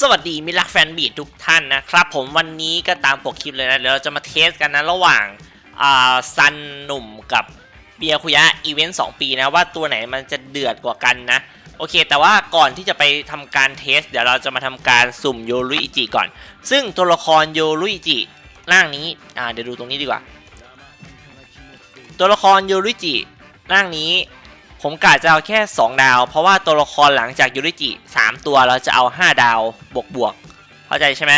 สวัสดีมิตรรักแฟนบีทุกท่านนะครับผมวันนี้ก็ตามปกคลิปเลยนะเดี๋ยวเราจะมาเทสกันนะระหว่างซันหนุ่มกับเบียคุยะอีเวนต์2ปีนะว่าตัวไหนมันจะเดือดกว่ากันนะโอเค แต่ว่าก่อนที่จะไปทำการเทส เดี๋ยวเราจะมาทำการสุ่มโยรุอิจิก่อน ซึ่งตัวละครโยรุอิจิร่างนี้เดี๋ยวดูตรงนี้ดีกว่า ตัวละครโยรุอิจิร่างนี้ ผมกะจะเอาแค่ 2 ดาว เพราะว่าตัวละครหลังจากยูริจิ3 ตัวเราจะเอา 5 ดาวบวกบวกเข้าใจใช่ไหม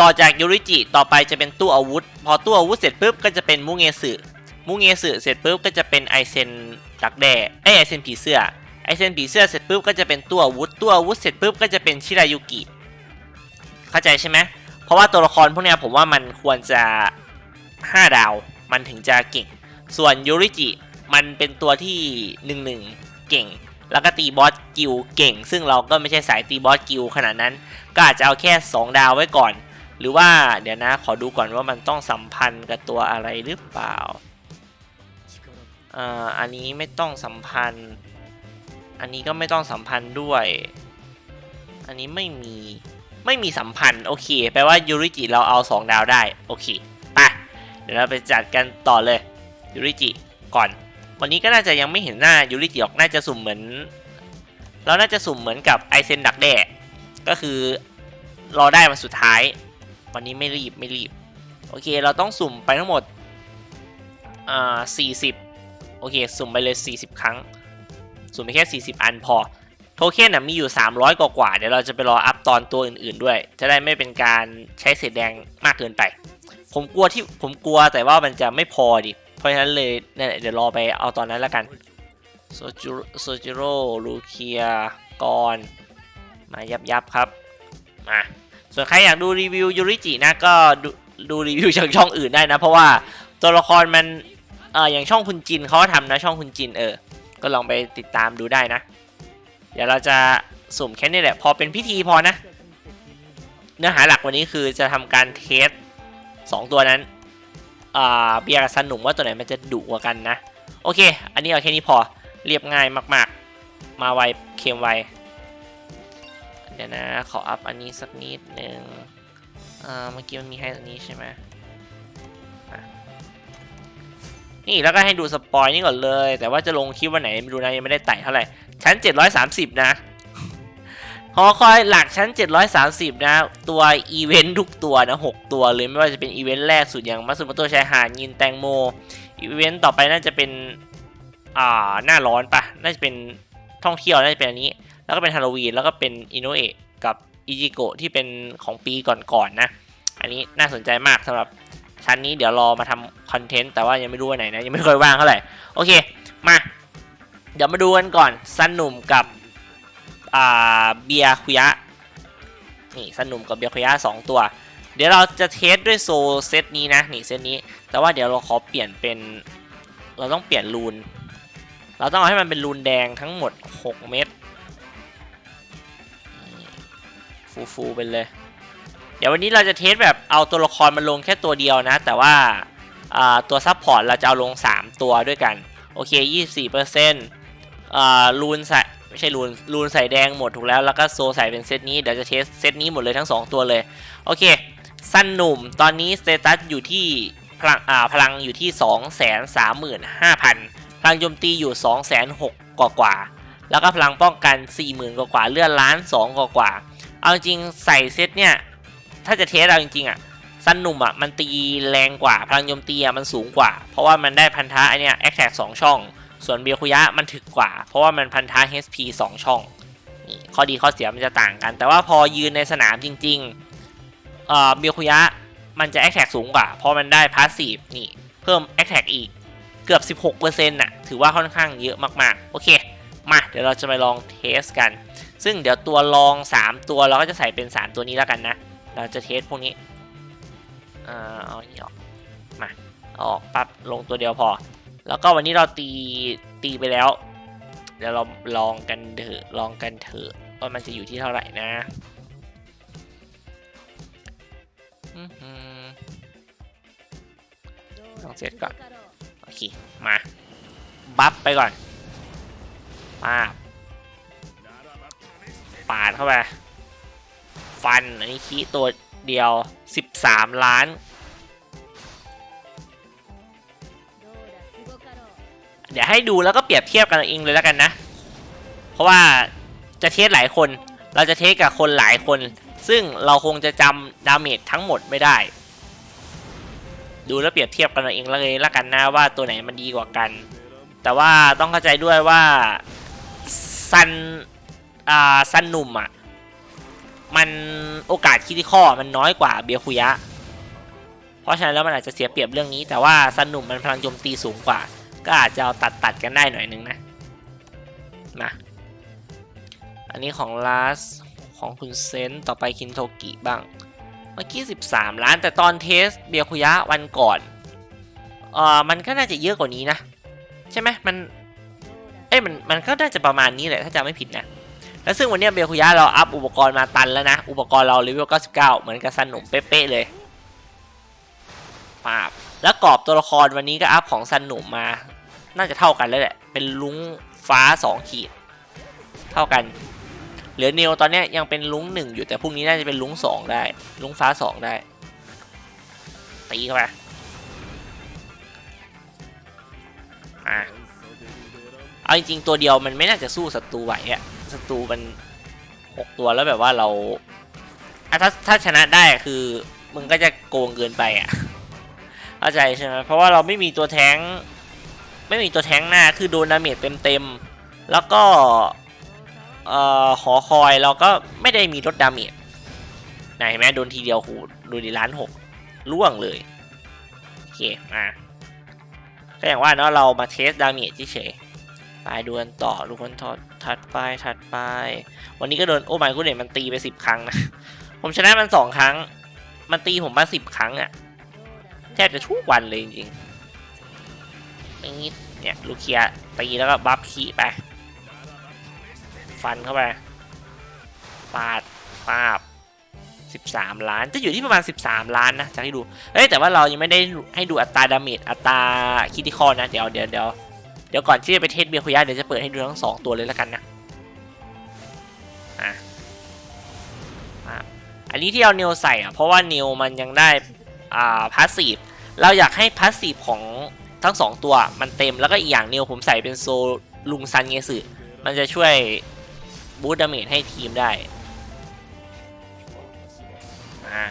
ต่อจากยูริจิต่อไปจะเป็นตู้อาวุธ พอตู้อาวุธเสร็จปุ๊บก็จะเป็นมุเงสึมุเงสึเสร็จปุ๊บก็จะเป็นไอเซนดักแด้ไอไอเซนผีเสื้อไอเซนผีเสื้อเสร็จปุ๊บก็จะเป็นตู้อาวุธตู้อาวุธเสร็จปุ๊บก็จะเป็นชิรายุกิ เข้าใจใช่ไหมเพราะว่าตัวละครพวกเนี้ยผมว่ามันควรจะ 5 ดาว มันถึงจะเก่ง ส่วนยูริจิ มันเป็นตัวที่หนึ่งหนึ่งเก่ง แล้วก็ตีบอสกิลเก่ง ซึ่งเราก็ไม่ใช่สายตีบอสกิลขนาดนั้น ก็อาจจะเอาแค่ 2 ดาวไว้ก่อน หรือว่าเดี๋ยวนะขอดูก่อนว่ามันต้องสัมพันธ์กับตัวอะไรหรือเปล่าอ่าอันนี้ไม่ต้องสัมพันธ์ อันนี้ก็ไม่ต้องสัมพันธ์ด้วย อันนี้ไม่มีไม่มีสัมพันธ์โอเคแปลว่ายูริจิเราเอา 2 ดาวได้ โอเคไปเดี๋ยวเราไปจัดกันต่อเลยยูริจิก่อน วันนี้ก็น่าจะยังไม่เห็นหน้ายูริจิออกน่าจะสุ่มเหมือน เราน่าจะสุ่มเหมือนกับไอเซนดักแด้ก็คือรอได้มาสุดท้าย วันนี้ไม่รีบไม่รีบ โอเคเราต้องสุ่มไปทั้งหมดอ่าสี่สิบโอเค สุ่มไปเลย 40 ครั้ง สุ่มไปแค่ 40 อันพอ โทเค็นน่ะมีอยู่ 300 กว่ากว่าเดี๋ยวเราจะไปรออัพตอนตัวอื่นๆด้วย จะได้ไม่เป็นการใช้เศษแดงมากเกินไป ผมกลัวที่ผมกลัวแต่ว่ามันจะไม่พอดิ เพราะฉะนั้นเลยเนี่ยเดี๋ยวรอไปเอาตอนนั้นแล้วกันโซจูโซจิโร่ลูเคียกอนมายับยับครับมาส่วนใครอยากดูรีวิวยูริจินะก็ดูดูรีวิวจากช่องอื่นได้นะ เพราะว่าตัวละครมันเอออย่างช่องคุณจินเขาทำนะช่องคุณจินเออ ก็ลองไปติดตามดูได้นะ เดี๋ยวเราจะสุ่มแค่นี้แหละ พอเป็นพิธีพอนะ เนื้อหาหลักวันนี้คือจะทำการเทสสองตัวนั้น เบียร์กับซันหนุ่มว่าตัวไหนมันจะดุกว่ากันนะ โอเค อันนี้เอาแค่นี้พอเรียบง่ายมาก ๆ มาไวเค็มไวเดี๋ยวนะ ขออัพอันนี้สักนิดหนึ่งเมื่อกี้มันมีให้อันนี้ใช่ไหมนี่แล้วก็ให้ดูสปอยนี่ก่อนเลย แต่ว่าจะลงคลิปวันไหนไม่รู้นะยังไม่ได้ไต่เท่าไหร่ชั้น 730 นะ หอคอยหลักชั้น 730 นะ ตัวอีเวนต์ทุกตัวนะ 6 ตัวเลยไม่ว่าจะเป็นอีเวนต์แรกสุดอย่างมัสโมโตชายหาดยินแตงโม อีเวนต์ต่อไปน่าจะเป็น อ่า หน้าร้อนปะน่าจะเป็นท่องเที่ยวน่าจะเป็นอันนี้ แล้วก็เป็นฮาโลวีนแล้วก็เป็นอินโนเอะกับอิจิโกะที่เป็นของปีก่อนๆนนะ อันนี้น่าสนใจมากสำหรับชั้นนี้เดี๋ยวรอมาทำคอนเทนต์แต่ว่ายังไม่รู้วันไหนนะ ยังไม่เคยว่างเท่าไหร่ โอเค มา เดี๋ยวมาดูกันก่อนซันหนุ่มกับ อ่าเบียคุยะนี่สนุมกับเบียคุยะสองตัว เดี๋ยวเราจะเทสด้วยโซเซตนี้นะนี่เซตนี้ แต่ว่าเดี๋ยวเราขอเปลี่ยนเป็น เราต้องเปลี่ยนรูน เราต้องเอาให้มันเป็นรูนแดงทั้งหมด 6 เม็ดฟูฟูไปเลย เดี๋ยววันนี้เราจะเทสแบบเอาตัวละครมาลงแค่ตัวเดียวนะ แต่ว่าาตัวซับพอร์ตเราจะเอาลง 3 ตัวด้วยกัน โอเค 24%อ่ารูนใส ไม่ใช่รูนรูนใส่แดงหมดถูกแล้ว แล้วก็โซใส่เป็นเซตนี้ เดี๋ยวจะเทสเซตนี้หมดเลยทั้ง 2 ตัวเลย โอเค สั้นหนุ่ม ตอนนี้สเตตัสอยู่ที่พลังอ่าพลังอยู่ที่ 2 3 5 0 0 0 พลังโจมตีอยู่ 2 6 0 0 0กว่ากว่า แล้วก็พลังป้องกัน 40,000 กว่ากว่า เลือดล้าน 2 กว่ากว่า เอาจริงใส่เซตเนี่ย ถ้าจะเทสเอาจริงๆอะสั้นหนุ่มอะมันตีแรงกว่า พลังโจมตีอะมันสูงกว่า เพราะว่ามันได้พันธะไอเนี่ยแอคแท็กสองช่อง ส่วนเบียคุยะมันถึกกว่า เพราะว่ามันพันธะ HP 2 ช่องนี่ข้อดีข้อเสียมันจะต่างกัน แต่ว่าพอยืนในสนามจริงๆเอ่อเบียคุยะมันจะแอคแท็กสูงกว่า เพราะมันได้พาสซีฟนี่เพิ่มแอคแท็กอีกเกือบ 16%น่ะถือว่าค่อนข้างเยอะมากๆ โอเค มา เดี๋ยวเราจะไปลองเทสกัน ซึ่งเดี๋ยวตัวลอง 3 ตัวเราก็จะใส่เป็น 3 ตัวนี้แล้วกันนะ เราจะเทสพวกนี้ อ่า เอานนี้ออก มา ออกปั๊บลงตัวเดียวพอ แล้วก็วันนี้เราตีตีไปแล้ว เดี๋ยวเราลองกันเถอะลองกันเถอะว่ามันจะอยู่ที่เท่าไหร่นะอื้อหือลองเซตก่อน โอเค มา บัฟไปก่อนมาปาดเข้าไป ฟัน อันนี้คีตัวเดียว 13 ล้าน เดี๋ยวให้ดูแล้วก็เปรียบเทียบกันเองเลยแล้วกันนะ เพราะว่าจะเทสหลายคน เราจะเทสกับคนหลายคน ซึ่งเราคงจะจำดาเมจทั้งหมดไม่ได้ ดูแล้วเปรียบเทียบกันเอาเองเลยแล้วกันนะว่าตัวไหนมันดีกว่ากัน แต่ว่าต้องเข้าใจด้วยว่าซันอ่าซันหนุ่มอะมันโอกาสคิดที่ข้อมันน้อยกว่าเบียคุยะ เพราะฉะนั้นแล้วมันอาจจะเสียเปรียบเรื่องนี้ แต่ว่าซันหนุ่มมันพลังโจมตีสูงกว่า ก็อาจจะเอาตัดตัดกันได้หน่อยนึงนะนะอันนี้ของลาสของคุณเซนต์ต่อไปคินโทกิบ้าง เมื่อกี้ 13 ล้านแต่ตอนเทสเบียคุยะวันก่อนเออมันก็น่าจะเยอะกว่านี้นะ ใช่ไหมมันเอ้ยมันมันก็น่าจะประมาณนี้แหละถ้าจำไม่ผิดนะ แล้วซึ่งวันนี้เบียคุยะเราอัพอุปกรณ์มาตันแล้วนะ อุปกรณ์เราเลเวล99 เหมือนกับซันหนุ่มเป๊ะๆเลยปาบ แล้วกรอบตัวละครวันนี้ก็อัพของซันหนุ่มมา น่าจะเท่ากันแล้วแหละ เป็นลุงฟ้า 2 ขีด เท่ากัน เหลือเนวตอนนี้ยังเป็นลุงหนึ่งอยู่แต่พรุ่งนี้น่าจะเป็นลุงสองได้ ลุงฟ้าสองได้ ตีเข้าไปอเอาจริงๆตัวเดียวมันไม่น่าจะสู้ศัตรูไหวอะศัตรูมันหกตัวแล้วแบบว่าเราถ้าถ้าชนะได้คือมึงก็จะโกงเกินไปอะ เข้าใจใช่ไหมเพราะว่าเราไม่มีตัวแท้ง ไม่มีตัวแท้งหน้าคือโดนดาเมจเต็มๆ แล้วก็เอ่อหอคอยเราก็ไม่ได้มีลดดาเมจไหนเห็นไหมโดนทีเดียวหูดูดิล้านหกล่วงเลยโอเคอะก็อย่างว่าเนาะเรามาเทสดาเมจเฉยไปดูกันต่อดูกันทอดถัดไปถัดไป วันนี้ก็โดนโอ้ my กูเนี่ยมันตีไปสิบครั้งนะ ผมชนะมันสองครั้ง มันตีผมมาสิบครั้งอะ่ะ แทบจะทุกวันเลยจริงๆนี่เนี่ยลูเคียตีแล้วก็บัฟขีไป ฟันเข้าไป ปาดปาบสิบสามล้าน จะอยู่ที่ประมาณสิบสามล้านนะ จากที่ดูเอ้ย แต่ว่าเรายังไม่ได้ให้ดูอัตราดาเมจ อัตราคิติคอนะ เดี๋ยวเดี๋ยวเดี๋ยวเดี๋ยวก่อนที่จะไปเทสเบียคุยะเดี๋ยวจะเปิดให้ดูทั้งสองตัวเลยแล้วกันนะอะอะอันนี้ที่เอาเนวใส่อะ เพราะว่าเนวมันยังได้ อ่าพาสซีฟเราอยากให้พาสซีฟของทั้งสองตัวมันเต็มแล้วก็อีกอย่างเนวผมใส่เป็นโซลุงซันเงสึมันจะช่วยบูสต์ดาเมจให้ทีมได้อ่า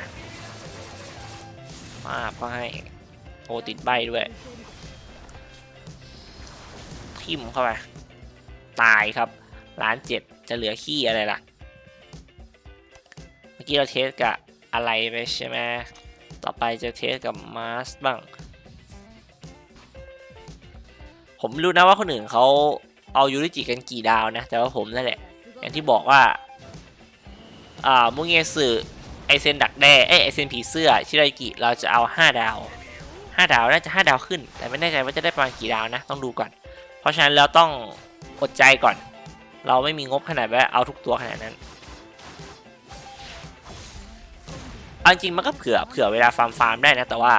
มาก็ให้โอติดใบด้วย ทิมเข้าไป ตายครับล้านเจ็ดจะเหลือขี้อะไรล่ะ เมื่อกี้เราเทสกับอะไรไปใช่ไหม ต่อไปจะเทสกับมาสบ้าง ผมรู้นะว่าคนอื่นเขาเอายูริจิกันกี่ดาวนะ แต่ว่าผมนั่นแหละ อย่างที่บอกว่า อ่ามุงเงสึไอเซนดักแด้เอไอเซนผีเสื้อ ชิรากิ เราจะเอา 5 ดาว 5 ดาว น่าจะ 5 ดาวขึ้น แต่ไม่แน่ใจว่าจะได้ประมาณกี่ดาวนะ ต้องดูก่อน เพราะฉะนั้นเราต้องอดใจก่อน เราไม่มีงบขนาดว่าเอาทุกตัวขนาดนั้น เอาจริงมันก็เผื่อเผื่อเวลาฟาร์มฟาร์มได้นะ แต่ว่า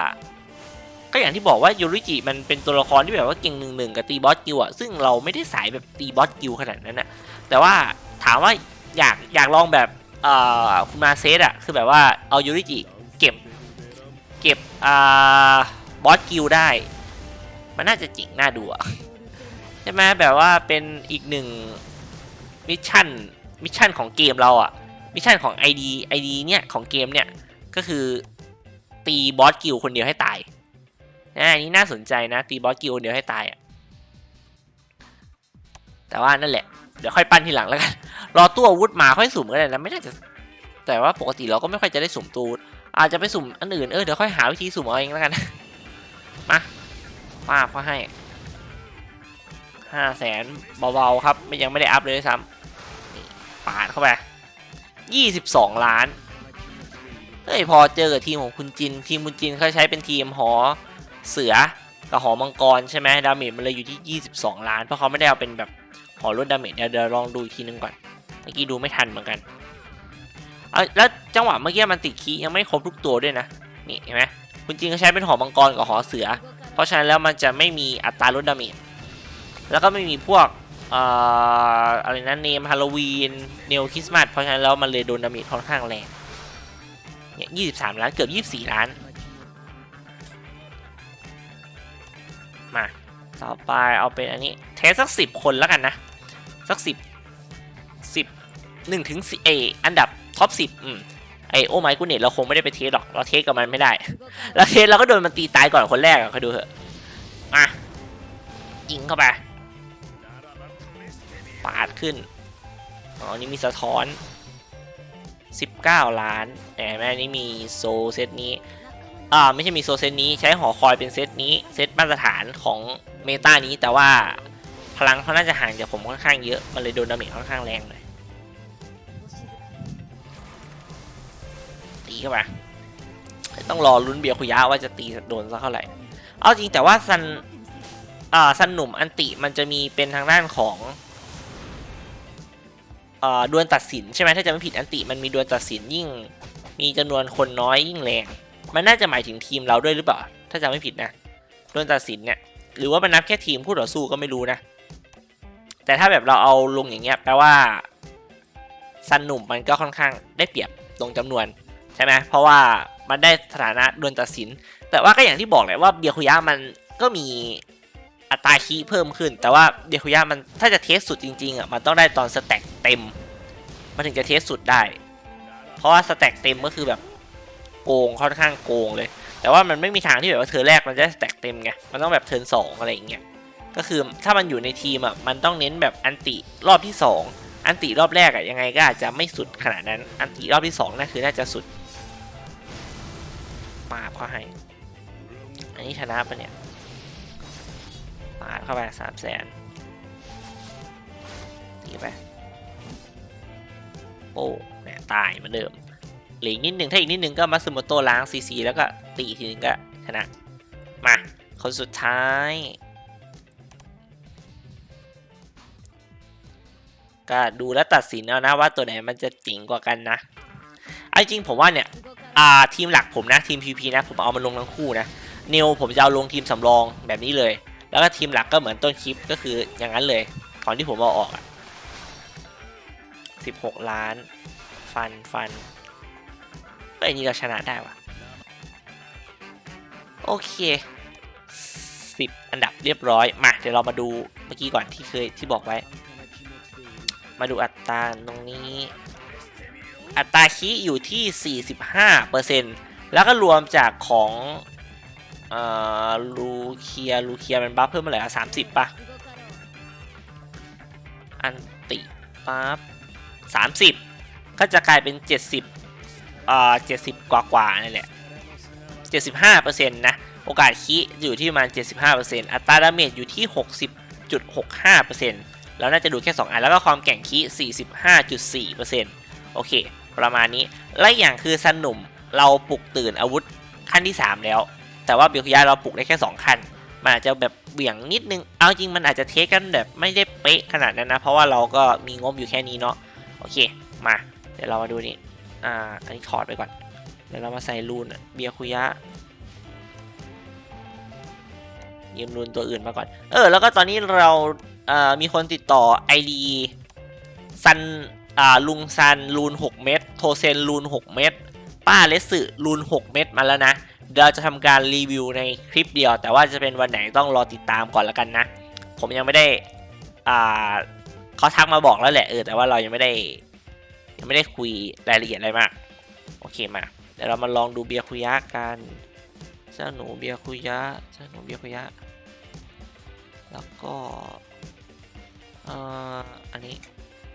ก็อย่างที่บอกว่ายูริจิมันเป็นตัวละครที่แบบว่าเก่งหนึ่งหนึ่งกับตีบอสกิลอะซึ่งเราไม่ได้สายแบบตีบอสกิลขนาดนั้นนะแต่ว่าถามว่าอยากอยากลองแบบเอ่อคุณมาเซตอะคือแบบว่าเอายูริจิเก็บเก็บอ่าบอสกิลได้ มันน่าจะจริงน่าดูอะใช่ไหมแบบว่าเป็นอีกหนึ่งมิชชั่นมิชชั่นของเกมเราอะมิชชั่นของ ID ID เนี่ยของเกมเนี่ย ก็คือตีบอสกิลคนเดียวให้ตายนะอันนี้น่าสนใจนะตีบอสกิลคนเดียวให้ตายอะแต่ว่านั่นแหละ เดี๋ยวค่อยปั้นทีหลังแล้วกัน รอตัวอาวุธมาค่อยสุ่มก็ได้นะไม่น่าจะ แต่ว่าปกติเราก็ไม่ค่อยจะได้สุ่มตูดอาจจะไปสุ่มอันอื่นเออเดี๋ยวค่อยหาวิธีสุ่มเอาเองแล้วกัน มาป้าบเขาให้ห้าแสนเบาๆครับ ไม่ยังไม่ได้อัพเลยซ้ำปาดเข้าไปยี่สิบสองล้าน เฮ้ยพอเจอกับทีมของคุณจิน ทีมคุณจินเขาใช้เป็นทีมหอเสือกับหอมังกรใช่ไหมดาเมจมันเลยอยู่ที่ 22 ล้าน เพราะเขาไม่ได้เอาเป็นแบบหอลดดาเมจเดี๋ยวเดาลองดูอีกทีนึงก่อนเมื่อกี้ดูไม่ทันเหมือนกันเอาแล้วจังหวะเมื่อกี้มันติดคีย์ยังไม่ครบทุกตัวด้วยนะนี่เห็นไหมคุณจินเขาใช้เป็นหอมังกรกับหอเสือ เพราะฉะนั้นแล้วมันจะไม่มีอัตราลดดาเมจแล้วก็ไม่มีพวกออะไรนะเนมฮาโลวีนเนวคริสต์มาสเพราะฉะนั้นแล้วมันเลยโดนดาเมจค่อนข้างแรง เนี่ยยี่สิบสามล้านเกือบยี่สิบสี่ล้าน มา ต่อไปเอาเป็นอันนี้ เทสสักสิบคนแล้วกันนะ สักสิบสิบหนึ่งถึงสิเออันดับท็อปสิบอืมไอโอไมค์กูเน็ตเราคงไม่ได้ไปเทสหรอก เราเทสกับมันไม่ได้ เราเทสเราก็โดนมันตีตายก่อนคนแรกอะเขาดูเถอะมายิงเข้าไป ปาดขึ้น อ๋อ นี่มีสะท้อน 19 ล้านแต่แม่นี่มีโซเซตนี้อ่าไม่ใช่มีโซเซตนี้ใช้หอคอยเป็นเซตนี้เซตมาตรฐานของเมตานี้แต่ว่าพลังเขาน่าจะห่างจากผมค่อนข้างเยอะมันเลยโดนดาเมจค่อนข้างแรงเลยตีเข้าไปต้องรอลุ้นเบียร์คุยะว่าจะตีโดนสักเท่าไหร่เอาจริงแต่ว่าซันอ่าซันหนุ่มอันติมันจะมีเป็นทางด้านของ ดวลตัดสินใช่ไหมถ้าจะไม่ผิดอันติมันมีดวลตัดสินยิ่ง มีจำนวนคนน้อยยิ่งแรง มันน่าจะหมายถึงทีมเราด้วยหรือเปล่า ถ้าจำไม่ผิดนะดวลตัดสินเนี่ยหรือว่ามันนับแค่ทีมคู่ต่อสู้ก็ไม่รู้นะ แต่ถ้าแบบเราเอาลงอย่างเงี้ยแปลว่าซันหนุ่มมันก็ค่อนข้างได้เปรียบตรงจำนวนใช่ไหมเพราะว่ามันได้สถานะดวลตัดสิน แต่ว่าก็อย่างที่บอกแหละว่าเบียคุยะมันก็มี อัตราคีเพิ่มขึ้น แต่ว่าเบียร์คุยะมันถ้าจะเทสสุดจริงๆอะมันต้องได้ตอนสแต็กเต็ม มันถึงจะเทสสุดได้ เพราะว่าสแต็กเต็มก็คือแบบโกงค่อนข้างโกงเลย แต่ว่ามันไม่มีทางที่แบบว่าเธอแรกมันจะสแต็กเต็มไงมันต้องแบบเทิร์นสองอะไรอย่างเงี้ยก็คือถ้ามันอยู่ในทีมอะมันต้องเน้นแบบอันติรอบที่สองอันติรอบแรกอะยังไงก็อาจจะไม่สุดขนาดนั้นอันติรอบที่สองนั่นคือน่าจะสุดปาบเขาให้ อันนี้ชนะปะเนี่ย ปาดเข้าไปสามแสนตีไปโป้แหมตายเหมือนเดิมเหลืออีกนิดหนึ่งถ้าอีกนิดหนึ่งก็มาซึโมโตะล้างซีซีแล้วก็ตีอีกทีนึงก็ชนะ มา คนสุดท้ายก็ดูแล้วตัดสินเอานะว่าตัวไหนมันจะเจ๋งกว่ากันนะเอาจริงผมว่าเนี่ยอ่าทีมหลักผมนะทีม PP นะผมเอามาลงทั้งคู่นะเนวผมจะเอาลงทีมสำรองแบบนี้เลย แล้วก็ทีมหลักก็เหมือนต้นคลิปก็คืออย่างนั้นเลยก่อนที่ผมเอาออกอะสิบหกล้าน ฟันฟันเอ้นี่เราชนะได้วะโอเคสิบอันดับเรียบร้อย มาเดี๋ยวเรามาดูเมื่อกี้ก่อนที่เคยที่บอกไว้ มาดูอัตราตรงนี้ อัตราคีอยู่ที่ 45%แล้วก็รวมจากของ ลูเคียลูเคียมันบัฟเพิ่มมาเลยอะสามสิบป่ะอันติปั๊สามสิบก็จะกลายเป็นเจ็ดสิบเอ่อเจ็ดสิบกว่ากว่านี่แหละเจ็ดสิบห้าเปอร์เซ็นต์นะ โอกาสคิอยู่ที่ประมาณเจ็ดสิบห้าเปอร์เซ็นต์อัตราดาเมจอยู่ที่หกสิบจุดหกห้าเปอร์เซ็นต์แล้วน่าจะดูแค่สองอันแล้วก็ความแข่งคิสี่สิบห้าจุดสี่เปอร์เซ็นต์โอเค ประมาณนี้ และอย่างคือสนุ่มเราปลุกตื่นอาวุธขั้นที่สามแล้ว แต่ว่าเบียร์คุยาเราปลุกได้แค่2ขั้นมันอาจจะแบบเบี่ยงนิดนึง เอาจริงมันอาจจะเทสกันแบบไม่ได้เป๊ะขนาดนั้นนะ เพราะว่าเราก็มีงบอยู่แค่นี้เนาะ โอเค มา เดี๋ยวเรามาดูนี่ อ่า อันนี้ถอดไปก่อน เดี๋ยวเรามาใส่รูนเบียร์คุยะยืมรูนตัวอื่นมาก่อน เออ แล้วก็ตอนนี้เราเอ่อมีคนติดต่อ ID ซันอ่าลุงซันรูน 6 เม็ดโทเซนรูน 6 เม็ดป้าเลสสึรูน 6 เม็ดมาแล้วนะ เดี๋ยวเราจะทำการรีวิวในคลิปเดียว แต่ว่าจะเป็นวันไหนต้องรอติดตามก่อนแล้วกันนะ ผมยังไม่ได้อ่าเขาทักมาบอกแล้วแหละเออแต่ว่าเรายังไม่ได้ยังไม่ได้คุยรายละเอียดอะไรมาก โอเคมาเดี๋ยวเรามาลองดูเบียร์คุยะกันเจ้าหนูเบียร์คุยะเจ้าหนูเบียร์คุยะแล้วก็เอ่ออันนี้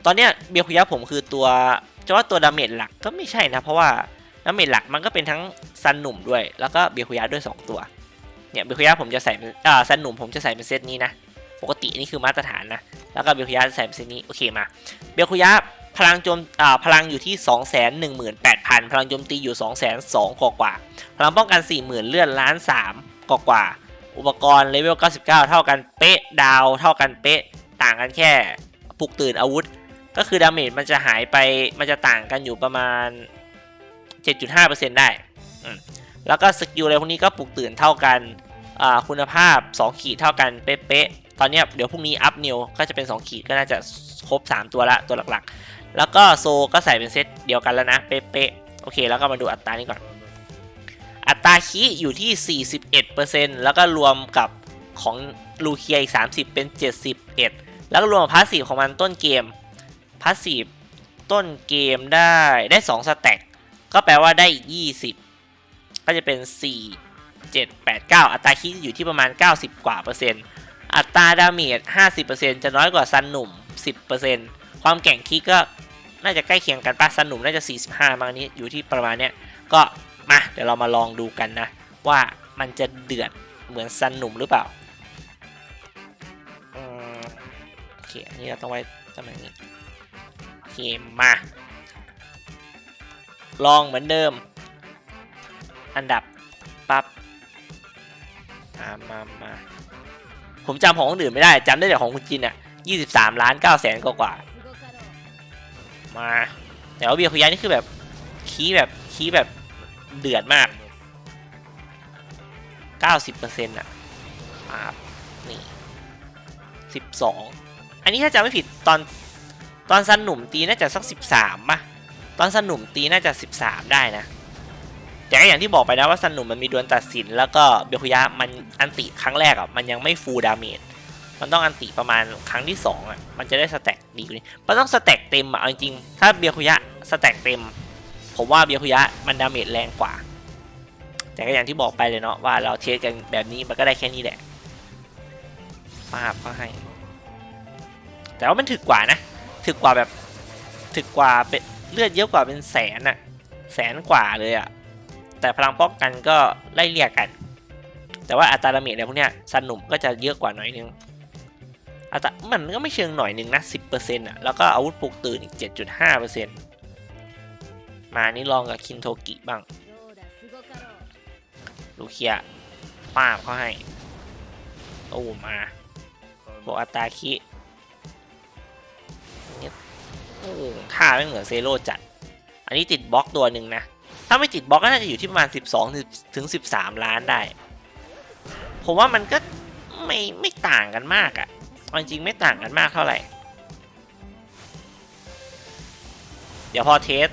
ตอนเนี้ยเบียร์คุยะผมคือตัวจะว่าตัวดาเมจหลักก็ไม่ใช่นะ เพราะว่า ดาเมจหลักมันก็เป็นทั้งซันหนุ่มด้วย แล้วก็เบียคุยะด้วย 2 ตัว เนี่ยเบียคุยะผมจะใส่เอ่าซันหนุ่มผมจะใส่เป็นเซตนี้นะ ปกตินี่คือมาตรฐานนะ แล้วก็เบียคุยะใส่เป็นเซตนี้ โอเคมา เบียคุยะพลังโจมอ่าพลังอยู่ที่ 2 1 8 0 0 0 พลังโจมตีอยู่ 2 2 0 0 0กว่ากว่า พลังป้องกัน 40,000 เลื่อนล้าน3กว่ากว่า อุปกรณ์เลเวล 99 เท่ากันเป๊ะ ดาวเท่ากันเป๊ะ ต่างกันแค่ปลุกตื่นอาวุธ ก็คือดาเมจมันจะหายไป มันจะต่างกันอยู่ประมาณ 7.5%ได้อืมแล้วก็สกิลอะไรพวกนี้ก็ปลุกตื่นเท่ากันคุณภาพ 2 ขีดเท่ากันเป๊ะๆตอนนี้เดี๋ยวพรุ่งนี้อัพนิวก็จะเป็น 2 ขีดก็น่าจะครบ 3 ตัวละตัวหลักๆ แล้วก็โซก็ใส่เป็นเซตเดียวกันแล้วนะเป๊ะๆโอเค แล้วก็มาดูอัตรานี้ก่อน อัตราคีอยู่ที่ 41%แล้วก็รวมกับของลูเคียอีก 30 เป็น 71 แล้วก็รวมพาสซีฟของมันต้นเกมพาสซีฟต้นเกมได้ได้ 2 สแต็ก ก็แปลว่าได้อีก 20 ก็จะเป็น 4 7 8 9 อัตราคีอยู่ที่ประมาณ 90 กว่าเปอร์เซ็นต์ อัตราดาเมจ50%จะน้อยกว่าซันหนุ่ม 10%ความแกร่งคีก็น่าจะใกล้เคียงกันปะซันหนุ่มน่าจะ 45บางนี้อยู่ที่ประมาณเนี้ย ก็มาเดี๋ยวเรามาลองดูกันนะ ว่ามันจะเดือดเหมือนซันหนุ่มหรือเปล่าโอเคอันนี้เราต้องไว้ตำแหน่งนี้โอเคมา ลองเหมือนเดิม อันดับปับ๊บมามามาผมจำของคนอื่นไม่ได้จำได้แต่ของคุณจินอะ่ะ23ล้าน9แสนกว่ากว่า มา แต่ว่าเบียร์คุยานี่คือแบบคีแบบคีแบบเดือดมาก90%อะอ่านี่12อันนี้ถ้าจำไม่ผิดตอนตอนซันหนุ่มตีน่าจะสัก13ป่ะ ตอนซันหนุ่มตีน่าจะ 13 ได้นะ แต่ก็อย่างที่บอกไปนะว่าซันหนุ่มมันมีดวลตัดสิน แล้วก็เบียคุยะมันอันติครั้งแรกอะมันยังไม่ฟูลดาเมจมันต้องอันติประมาณครั้งที่ 2อะมันจะได้สแต็กดีกว่านี้มันต้องสแต็กเต็มอะเอาจริงๆถ้าเบียคุยะสแต็กเต็ม ผมว่าเบียคุยะมันดาเมจแรงกว่า แต่ก็อย่างที่บอกไปเลยเนาะว่าเราเทสกันแบบนี้มันก็ได้แค่นี้แหละมาบก็ให้ แต่ว่ามันถึกกว่านะ ถึกกว่าแบบถึกกว่าเป็น เลือดเยอะกว่าเป็นแสนอะแสนกว่าเลยอะแต่พลังป้องกันก็ไล่เลี่ยกัน แต่ว่าอัตราดาเมจอะไรพวกเนี้ยซันหนุ่มก็จะเยอะกว่าหน่อยนึงอัตรามันก็ไม่เชิงหน่อยนึงนะสิบเปอร์เซ็นต์อะแล้วก็อาวุธปลุกตื่นอีกเจ็ดจุดห้าเปอร์เซ็นต์มานี่ลองกับคินโทกิบ้างลูเคียป้าบเขาให้โอ้มาบวกอัตราคิ อ้ท่าไม่เหมือนเซโร่จัด อันนี้ติดบล็อกตัวหนึ่งนะ ถ้าไม่ติดบล็อกก็น่าจะอยู่ที่ประมาณ 12 ถึง 13 ล้านได้ ผมว่ามันก็ไม่ไม่ต่างกันมากอะ่ะจริงๆไม่ต่างกันมากเท่าไหร่ เดี๋ยวพอเทส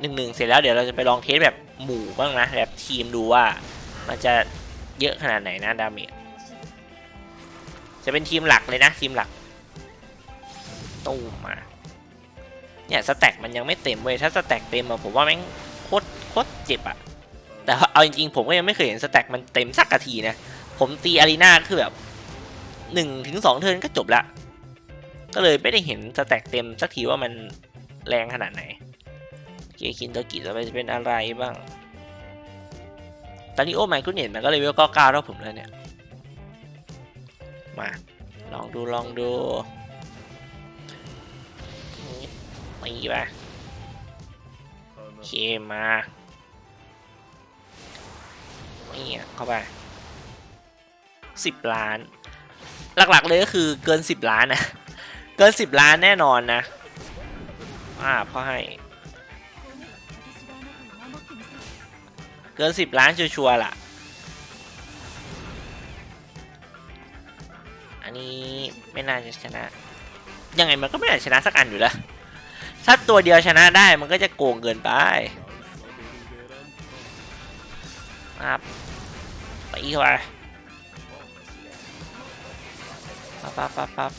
หนึ่งหนึ่งเสร็จแล้วเดี๋ยวเราจะไปลองเทสแบบหมู่บ้างนะ แบบทีมดูว่ามันจะเยอะขนาดไหนนะดาเมจจะเป็นทีมหลักเลยนะทีมหลัก ตูมมา เนี่ยสแต็กมันยังไม่เต็มเว้ยถ้าสแต็กเต็มอะผมว่าแม่งโคตรโคตรเจ็บอะแต่เอาจริงๆผมก็ยังไม่เคยเห็นสแต็กมันเต็มสักกะทีนะ ผมตีอารีนาคือแบบหนึ่งถึงสองเทิร์นก็จบละ ก็เลยไม่ได้เห็นสแต็กเต็มสักทีว่ามันแรงขนาดไหนเกคินตกิต่อไปจะเป็นอะไรบ้าง ตอนนี้โอ้ไมค์ก็เน็ตมันก็เลยเวลก็ก้าแล้วผมแล้วเนี่ย มา ลองดูลองดู ตีไปเคมาเนี่ยเข้าไปสิบล้าน หลักๆเลยก็คือเกินสิบล้านนะ เกินสิบล้านแน่นอนนะ อ่าพอให้ เกินสิบล้านชัวร์ๆล่ะ อันนี้ไม่น่าจะชนะ ยังไงมันก็ไม่น่าชนะสักอันอยู่แล้ว ถ้าตัวเดียวชนะได้มันก็จะโกงเกินไปครับไปอีกเข้าไปปั๊บปั๊บปั๊บปั๊บ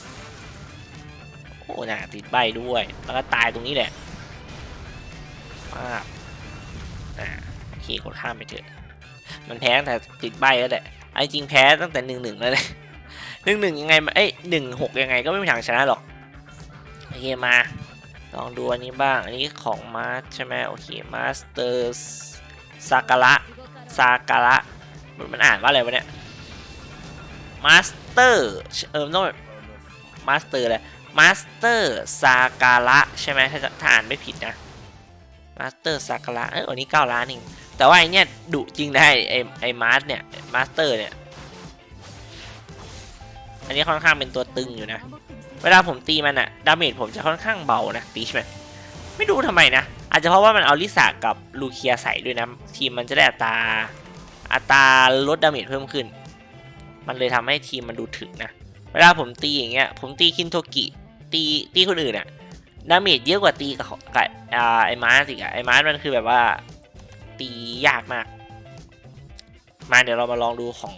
โอ้น่ะติดใบด้วย แล้วก็ตายตรงนี้แหละปั๊บอ่าโอเคกดข้ามไปเถอะ มันแพ้แต่ติดใบแล้วแหละไอ้จริงแพ้ตั้งแต่หนึ่งหนึ่งแล้วเลยหนึ่งหนึ่งยังไงมันเอ้ยหนึ่งหกยังไงก็ไม่มีทางชนะหรอกโอเคมา ลองดูอันนี้บ้าง อันนี้ของมาร์ใช่ไหมโอเคมาสเตอร์ซาการะซาการะมันมันอ่านว่าอะไรวะเนี่ยมาสเตอร์เออมันต้องแบบมาสเตอร์เลยมาสเตอร์ซาการะใช่ไหมถ้าถ้าอ่านไม่ผิดนะมาสเตอร์ซาการะเออวันนี้เก้าล้านเองแต่ว่าไอเนี้ยดุจริงได้ไอไอมาสเนี่ยมาสเตอร์เนี่ยอันนี้ค่อนข้างเป็นตัวตึงอยู่นะ เวลาผมตีมันอะดาเมจผมจะค่อนข้างเบานะตีช่ไหมไม่รู้ทำไมนะ อาจจะเพราะว่ามันเอาลิซ่ากับลูเคียใส่ด้วยนะ ทีมมันจะได้อัตราอัตราลดดาเมจเพิ่มขึ้น มันเลยทำให้ทีมมันดูถึกนะ เวลาผมตีอย่างเงี้ย ผมตีคินโทกิตีตีคนอื่นอะดาเมจเยอะกว่าตีกับกับอ่าไอ้มาร์สอีกอะไอ้มาร์สมันคือแบบว่าตียากมาก มาเดี๋ยวเรามาลองดูของ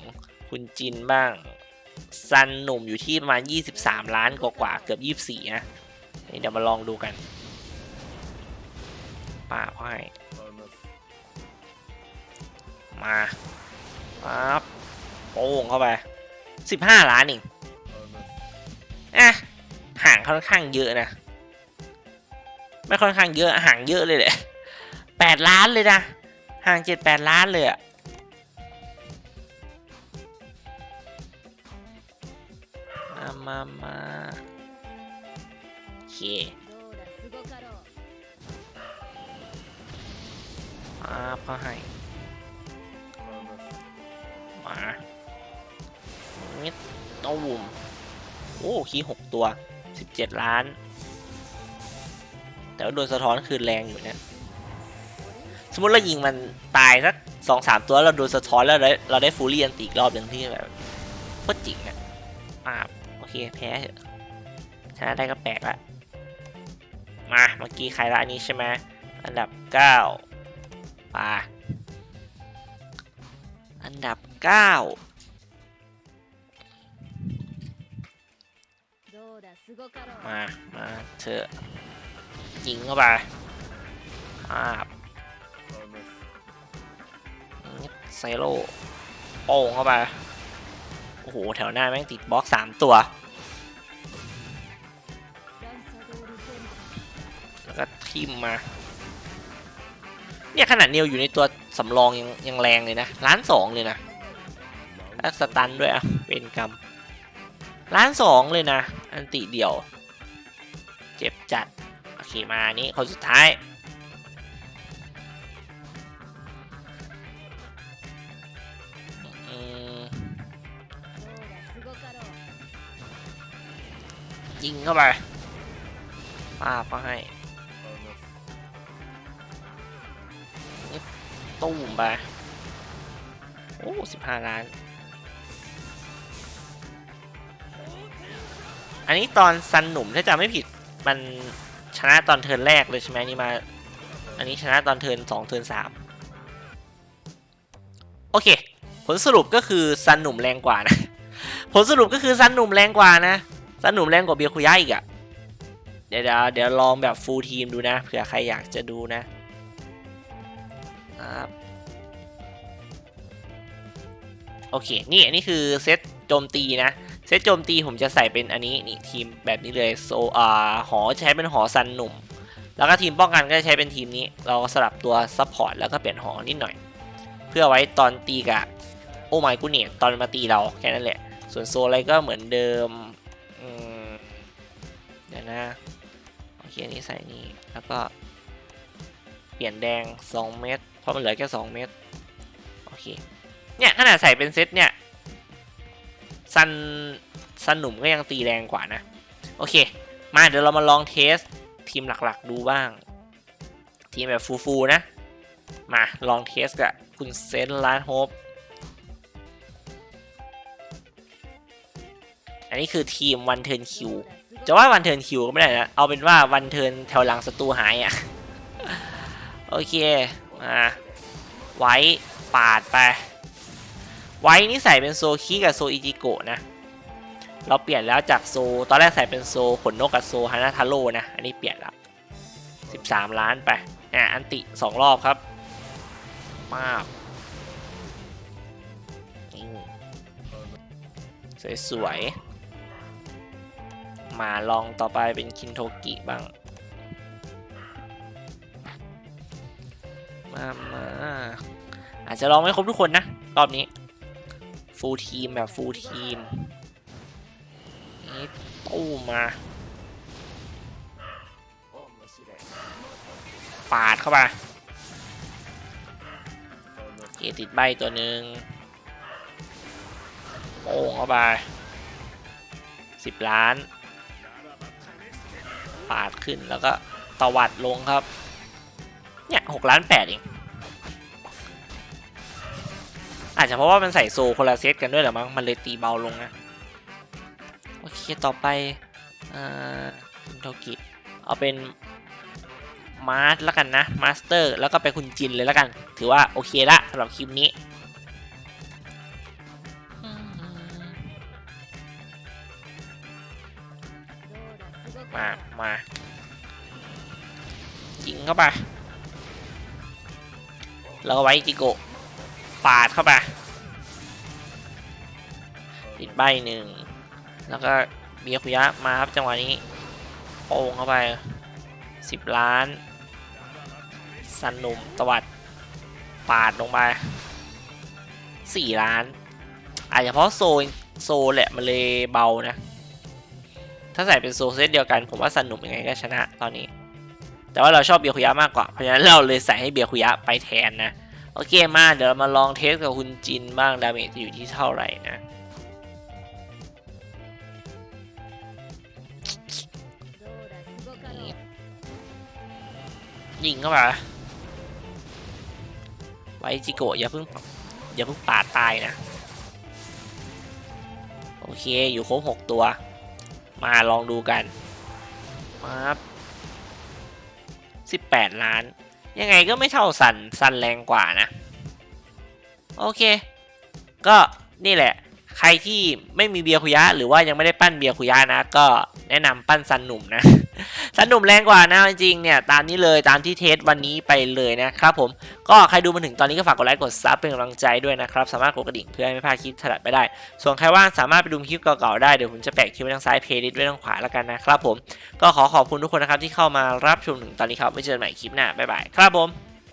คุณจินบ้าง ซันหนุ่มอยู่ที่ประมาณ 23 ล้านกว่าเกือบ 24 นะนี่เดี๋ยวมาลองดูกันป่าพ่ให้มาปั๊บโป้งเข้าไป 15 ล้านเองอะห่างค่อนข้างเยอะนะ ไม่ค่อนข้างเยอะห่างเยอะเลยแหละ8ล้านเลยนะ ห่าง 7-8 ล้านเลยอะามมาโอเคมาพอให้มาเงี้ตัวมโอ้คีหกตัวสิบเจ็ดล้าน แต่ว่าโดนสะท้อนคือแรงอยู่นะสมมติเรายิงมันตายสักสองสามตัวเราโดนสะท้อนแล้วเราได้ฟูลี่อันตีอีกรอบหนึ่งที่แบบโคตรจริงอะ่ะ อเคแพ้ชนะได้ก็แปลกละมาเมื่อกี้ใครละอันนี้ใช่ไหมอันดับเก้าป่าอันดับเก้ามา มาเถอะยิงเข้าไปอาบใส่โลโป่งเข้าไป โอ้โห แถวหน้าแม่งติดบล็อกสามตัว แล้วก็ทิมมา เนี่ยขนาดเนียวอยู่ในตัวสำรองยังยังแรงเลยนะล้านสองเลยนะแล้วสตันด้วยอะเป็นกรรมล้านสองเลยนะ อันติเดียว เจ็บจัด โอเคมานี้คนสุดท้าย ยิงเข้าไปปาบก็ให้ตุ้มไป โอ้สิบห้าล้าน อันนี้ตอนซันหนุ่มถ้าจำไม่ผิด มันชนะตอนเทิร์นแรกเลยใช่ไหมนี่มา อันนี้ชนะตอนเทิร์นสองเทิร์นสามโอเค ผลสรุปก็คือซันหนุ่มแรงกว่านะ ผลสรุปก็คือซันหนุ่มแรงกว่านะ สนุมแรงกว่าเบียร์คุย่าอีกอะเดี๋ยวเดี๋ยวเดี๋ยวลองแบบฟูลทีมดูนะเผื่อใครอยากจะดูนะครับโอเค นี่อันนี้คือเซตโจมตีนะ เซตโจมตีผมจะใส่เป็นอันนี้นี่ทีมแบบนี้เลยโซอ่าหอใช้เป็นหอซันหนุ่ม แล้วก็ทีมป้องกันก็จะใช้เป็นทีมนี้ เราก็สลับตัวซัพพอร์ตแล้วก็เปลี่ยนหอนิดหน่อย เพื่อไว้ตอนตีกับโอ้ไมกูเนียตอนมาตีเราแค่นั้นแหละ ส่วนโซอะไรก็เหมือนเดิม เดี๋ยวนะโอเคอันนี้ใส่นี่แล้วก็ เปลี่ยนแดง 2 เม็ดเพราะมันเหลือแค่ 2 เม็ดโอเคเนี่ยขนาดใส่เป็นเซตเนี่ยซันซันหนุ่มก็ยังตีแรงกว่านะ โอเค มาเดี๋ยวเรามาลองเทสทีมหลักๆดูบ้าง ทีมแบบฟูๆนะ มาลองเทสกับคุณเซนลานโฮปอันนี้คือทีมวันเทิร์นคิว จะว่าวันเทิร์นคิวก็ไม่ได้นะ เอาเป็นว่าวันเทิร์นแถวหลังศัตรูหายอะ โอเค มาไว้ปาดไป ไว้นี่ใส่เป็นโซคิกับโซอิจิโกะนะ เราเปลี่ยนแล้วจากโซ ตอนแรกใส่เป็นโซขนนกกับโซฮานาทาโร่นะ อันนี้เปลี่ยนแล้ว13 ล้านไปอะอันติ 2 รอบครับ มาบนี่สวยๆ มาลองต่อไปเป็นคินโทกิบ้าง มามาอาจจะลองไม่ครบทุกคนนะ รอบนี้ ฟูลทีมแบบฟูลทีมนี่ตู้มาปาดเข้าไปเกติดใบตัวหนึ่งโป้งเข้าไปสิบล้าน ปาดขึ้นแล้วก็ตวัดลงครับ เนี่ยหกล้านแปดเอง อาจจะเพราะว่ามันใส่โซคนละเซตกันด้วยแหรือมั้ง มันเลยตีเบาลงนะ โอเค ต่อไปอ่าคุณโทกิเอาเป็นมาร์สแล้วกันนะ มาสเตอร์ แล้วก็ไปคุณจินเลยแล้วกัน ถือว่าโอเคละสำหรับคลิปนี้ มามายิงเข้าไปแล้วก็ไว้จิโกปาดเข้าไปติดใบหนึ่ง แล้วก็เบียคุยะมาครับจังหวะนี้โป่งเข้าไปสิบล้าน สันหนุ่มตวัด ปาดลงไปสี่ล้าน อาจจะเพราะโซนโซนแหละมันเลยเบานะ ถ้าใส่เป็นโซเซตเดียวกัน ผมว่าสนุกยังไงก็ชนะตอนนี้ แต่ว่าเราชอบเบียคุยะมากกว่า เพราะฉะนั้นเราเลยใส่ให้เบียคุยะไปแทนนะ โอเคมาเดี๋ยวมาลองเทสกับคุณจินบ้างดาเมจจะอยู่ที่เท่าไหร่นะยิงเข้ามาไวจิโกะอย่าเพิ่งอย่าเพิ่งปาตายนะ โอเค อยู่ครบหกตัว มาลองดูกันมาสิบแปดล้าน ยังไงก็ไม่เท่าสันสันแรงกว่านะ โอเค ก็นี่แหละ ใครที่ไม่มีเบียร์คุยะ หรือว่ายังไม่ได้ปั้นเบียร์คุยะนะ ก็แนะนำปั้นซันหนุ่มนะ สนุมแรงกว่านะจริงๆเนี่ยตามนี้เลยตามที่เทสวันนี้ไปเลยนะครับผมก็ใครดูมาถึงตอนนี้ก็ฝากกดไลค์กดซับเป็นกำลังใจด้วยนะครับสามารถกดกระดิ่งเพื่อให้ไม่พลาดคลิปถัดไปได้ ส่วนใครว่างสามารถไปดูคลิปเก่าๆได้เดี๋ยวผมจะแปะคลิปไว้ทางซ้ายเพลย์ลิสต์ไว้ทางขวาแล้วกันนะครับผมก็ขอขอบคุณทุกคนนะครับที่เข้ามารับชมถึงตอนนี้ครับไว้เจอกันใหม่คลิปหน้าบ๊ายบายครับผม